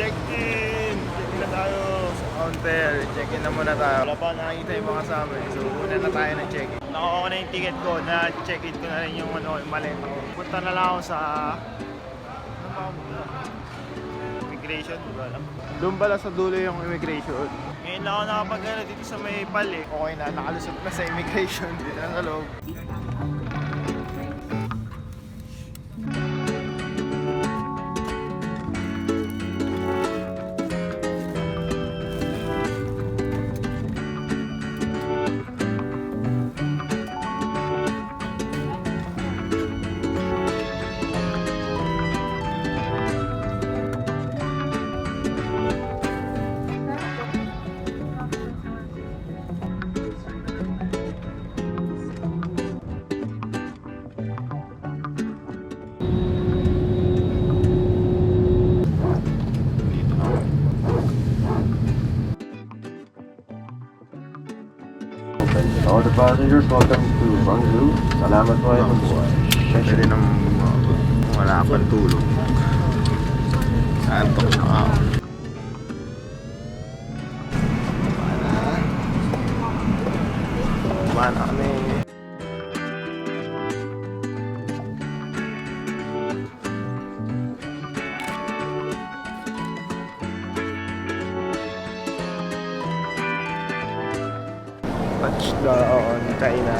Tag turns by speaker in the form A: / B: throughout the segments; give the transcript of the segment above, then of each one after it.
A: check-in! Check-in na tayo sa counter. Check-in na muna tayo. Wala pa nakikita yung mga kasama eh. So, una na tayo ng check-in. Nakuha ko na yung ticket ko. Na-check-in ko na rin yung ano, yung maleta ko. Punta na lang ako sa... Ano ba ako? Immigration, di ba alam? Doon pala sa dulo yung immigration. Ngayon lang ako nakapag dito sa may pali. Okay na, nakalusot na sa immigration. Dito na sa loob.
B: All the passengers, welcome to Bangzhou. Salamat po kayo sa buhay.
A: Pwede nang uh, wala pang tulog. Saan to na ako? Touchdown, China.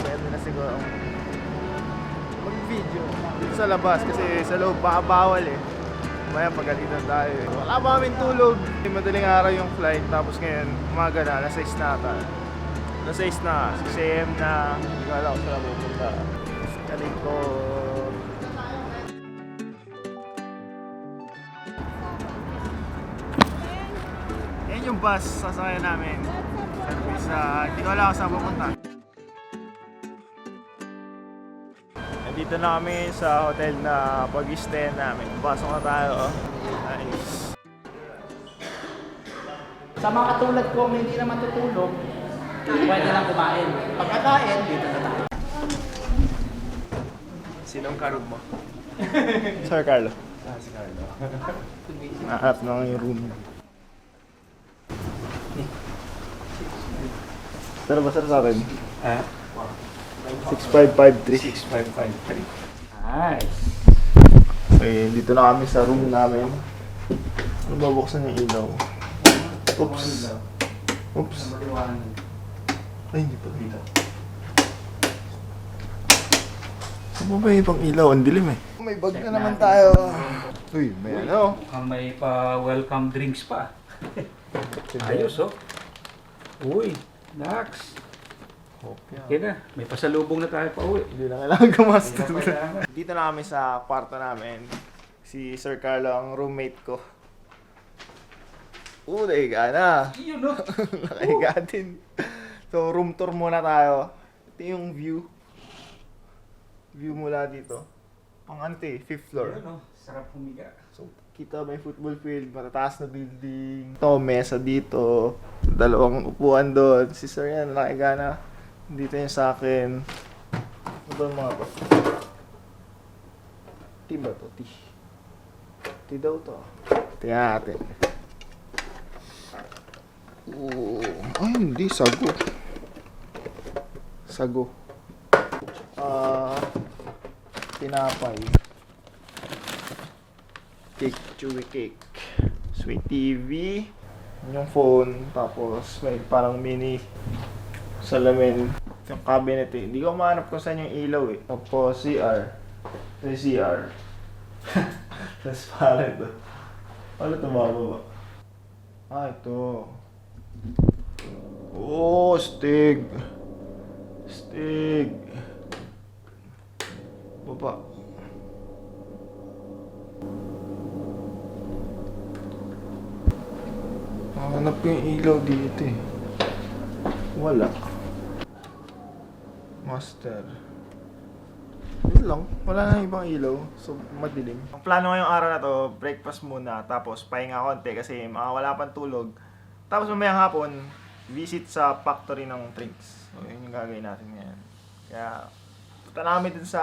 A: Pwede na siguro mag-video dito sa labas kasi sa loob baka bawal eh. Maya pagalitan tayo eh. Wala pa kaming tulog. Madaling araw yung flight tapos ngayon umaga na, alas 6 na ata. Alas 6 na, 6 a.m. na. Hindi ko alam kung saan pupunta. Kaling yung bus sasakyan namin. Sa, hindi ko alam kung saan pupunta. Nandito na kami sa hotel na pag-stay namin. Pasok na tayo. oh. Nice.
C: Sa mga katulad ko, hindi naman tutulog, pwede lang kumain. Pagkakain, dito na tayo.
A: Sinong karog mo? Sir Carlo.
B: Ah, si Carlo.
A: Nahanap na yung room. Pero ba sir sa akin?
B: Ah?
A: 6553.
B: 6553.
C: Nice.
A: Okay, dito na kami sa room namin. Ano babuksan yung ilaw? Oops. Oops. Ay, hindi pa dito. Ano ba yung ibang ilaw? Ang dilim eh. May bag na naman tayo. Uy, may ano.
D: Mukhang may pa-welcome drinks pa. Ayos, oh. Uy, Dax. Okay na. May pasalubong na tayo pa uwi.
A: Hindi na kailangan gumastos.
D: Hindi na kailangan.
A: Dito na kami sa kwarto namin. Si Sir Carlo ang roommate ko. Oo, nakahiga na.
D: Yun, no?
A: nakahiga din. So, room tour muna tayo. Ito yung view. View mula dito. Pang ano to eh, fifth floor.
D: Yun, no? Sarap humiga.
A: Kita may football field, matataas na building. Ito, mesa dito. Dalawang upuan doon. Si Sir yan, nakahiga na. Dito yung sa akin. Ano ba yung mga to? Ti ba to? Ti. Ti daw to. Tingnan natin. Oo. Ay, hindi. Sago. Sago. Ah, tinapay. Cake, chewy cake. Sweet TV. Yung phone. Tapos may parang mini salamin. Yung cabinet eh. Hindi ko mahanap kung saan yung ilaw eh. Tapos CR. May CR. Tapos parang ito. Ano ito ba? Ah, ito. Oh, stig. Stig. Baba. Hanap ko yung ilaw dito eh. Wala. Master. Yun lang. Wala na ibang ilaw. So, madilim. Ang plano ngayong araw na to, breakfast muna. Tapos, pahinga konti kasi mga wala pang tulog. Tapos, mamayang hapon, visit sa factory ng drinks. So, yun yung gagawin natin ngayon. Kaya, punta na kami dun sa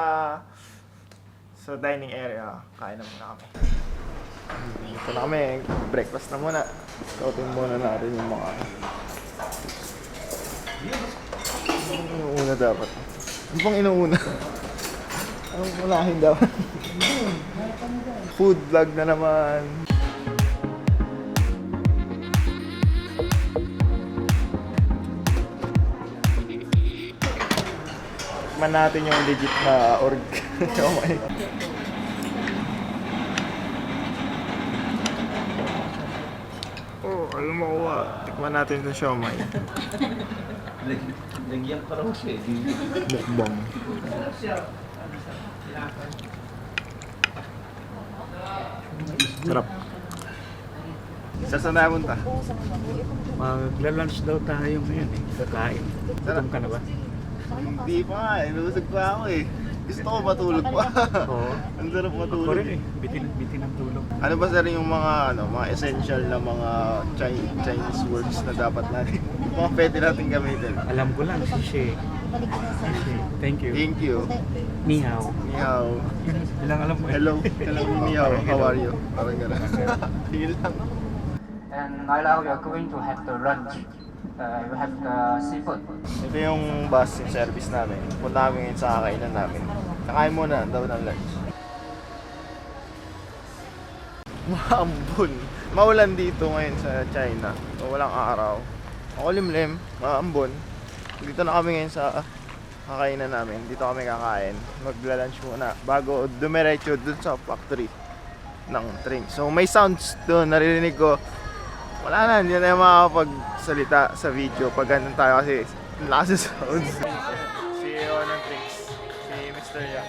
A: sa dining area. Kain na muna kami. Ito na kami, breakfast na muna. Kautin muna natin yung mga... Ano yung una dapat? Ano pang inuuna? Anong unahin dapat? Food vlog na naman. Tikman natin yung legit na org. Oh, alam mo ah. Tikman natin yung siomay.
C: Nagyan pa raw siya.
A: Mukbang. Sarap. Sa saan tayo punta?
D: Magla-lunch daw tayo ngayon eh. Kakain. Gutom ka na ba?
A: Hindi pa nga eh. Nusog pa ako eh. Gusto ko matulog pa.
D: Oo.
A: Ang sarap
D: Ako
A: matulog
D: rin eh. Bitin, bitin ang tulog.
A: Ano ba sir yung mga ano, mga essential na mga Chinese, Chinese words na dapat natin, mga pwede natin gamitin?
D: Alam ko lang, si She. Thank you.
A: Thank you.
D: Ni hao.
A: Ni hao.
D: Ilang alam mo eh.
A: Hello. Hello, ni hao. How are you? Parang gano'n. Sige lang.
E: And now we are going to have the lunch. Uh, we have the seafood.
A: Ito yung bus yung service namin. Punta kami ngayon sa kakainan namin. Kakain muna daw ng lunch. Maambon. Maulan dito ngayon sa China. So, walang araw. Makulimlim, maambon. Dito na kami ngayon sa kakainan namin. Dito kami kakain. Magla-lunch muna bago dumiretso dun sa factory ng train. So may sounds doon, naririnig ko wala na, hindi na makakapagsalita sa video pag ganun tayo kasi lakas sa sounds. CEO ng Trix, si Mr.
F: Yak.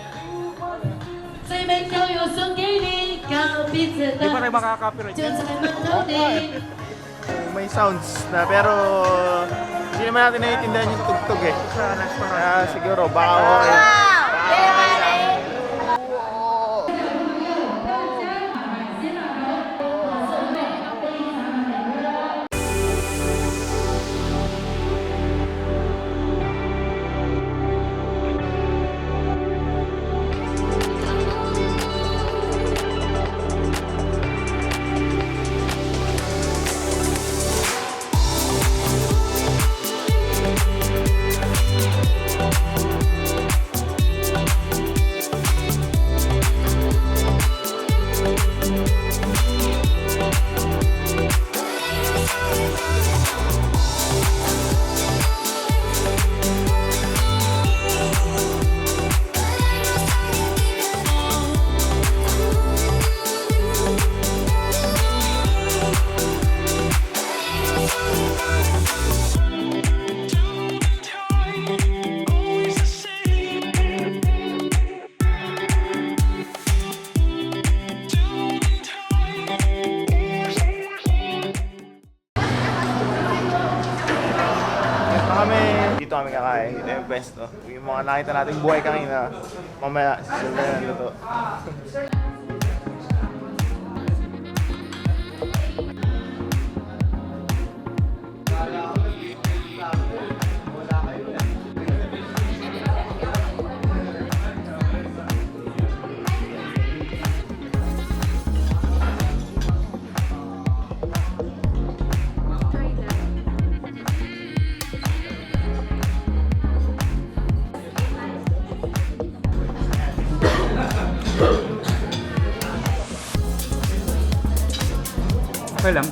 D: Hindi pa rin makaka-copyright yan.
A: May sounds na pero hindi naman natin naiintindihan yung tugtog eh. Kaya ah, siguro baka okay. Kami, dito kami kakain. Dito yung pwesto. Yung mga nakita natin buhay kanina, mamaya, silver na luto.
D: Okay lang.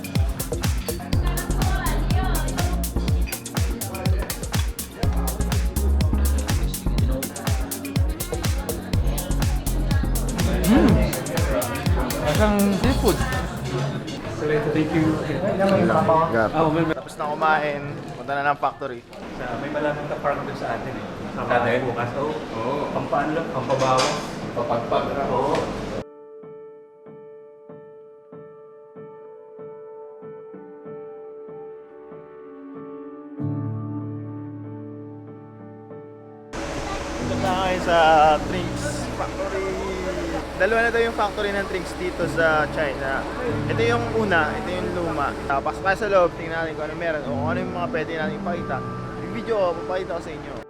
D: Mm. Parang seafood. Thank you. Oh, may,
A: Tapos na kumain, punta na ng factory.
D: may malamang na park doon sa atin eh. Dati bukas. Oo. Oh. Pampaan lang, pampabawa. Papagpag. Oo.
A: Punta na kayo sa Trinks Factory. Dalawa na daw yung factory ng Trinks dito sa China. Ito yung una, ito yung luma. Tapos tayo sa loob, tingnan natin kung ano meron o kung ano yung mga pwede natin ipakita. Yung video ko, papakita ko sa inyo.